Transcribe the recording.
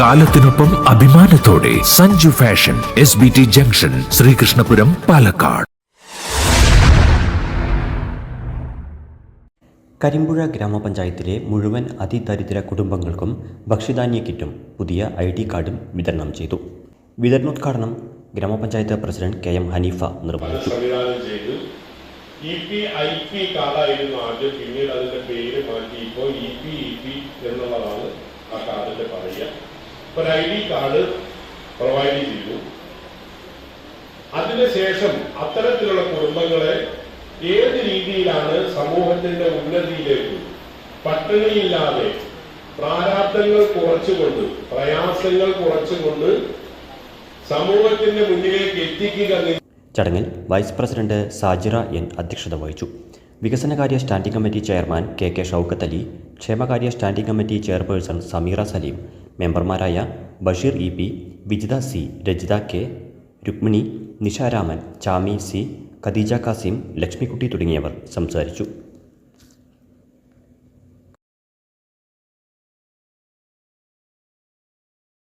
കാലത്തിനൊപ്പം അഭിമാനത്തോടെ Sanju fashion S B T junction Sreekrishnapuram Palakkad. Karimpuzha ഗ്രാമപഞ്ചായത്തിലെ മുഴുവൻ അതിദരിദ്ര കുടുംബങ്ങൾക്കും ഭക്ഷ്യധാന്യ കിറ്റും പുതിയ ഐ ഡി കാർഡും വിതരണം ചെയ്തു. വിതരണോദ്ഘാടനം ഗ്രാമപഞ്ചായത്ത് പ്രസിഡന്റ് കെ എം ഹനീഫ നിർവഹിച്ചു. സംവിധാനം ചെയ്തു. ഇ പി ഐ പി കാർഡായിരുന്നു ആദ്യം. പിന്നീട് അതിന്റെ പേര് മാറ്റി. ഇപ്പോൾ ഇ പി ഇ പി എന്നുള്ളതാണ് ആ കാർഡിന്റെ പറയുക. ഒരു ഐ ഡി കാർഡ് പ്രൊവൈഡ് ചെയ്തു. അതിനുശേഷം അത്തരത്തിലുള്ള കുടുംബങ്ങളെ ഏത് രീതിയിലാണ് സമൂഹത്തിന്റെ ഉന്നതിയിലേക്ക് പട്ടിണിയില്ലാതെ പ്രാരാബ്ദങ്ങൾ കുറച്ചുകൊണ്ട് പ്രയാസങ്ങൾ കുറച്ചുകൊണ്ട് സമൂഹത്തിന്റെ മുന്നിലേക്ക് എത്തിക്കുക ചടങ്ങിൽ വൈസ് പ്രസിഡന്റ് സാജിറ എൻ അധ്യക്ഷത വഹിച്ചു. വികസനകാര്യ standing committee chairman K K Shoukath Ali ക്ഷേമകാര്യ standing committee chairperson Sameera Saleem മെമ്പർമാരായ Basheer E P Vijitha C Rajitha K Rukmini Nisharaman Chami C Khadeeja Kasim Lakshmikutty തുടങ്ങിയവർ സംസാരിച്ചു.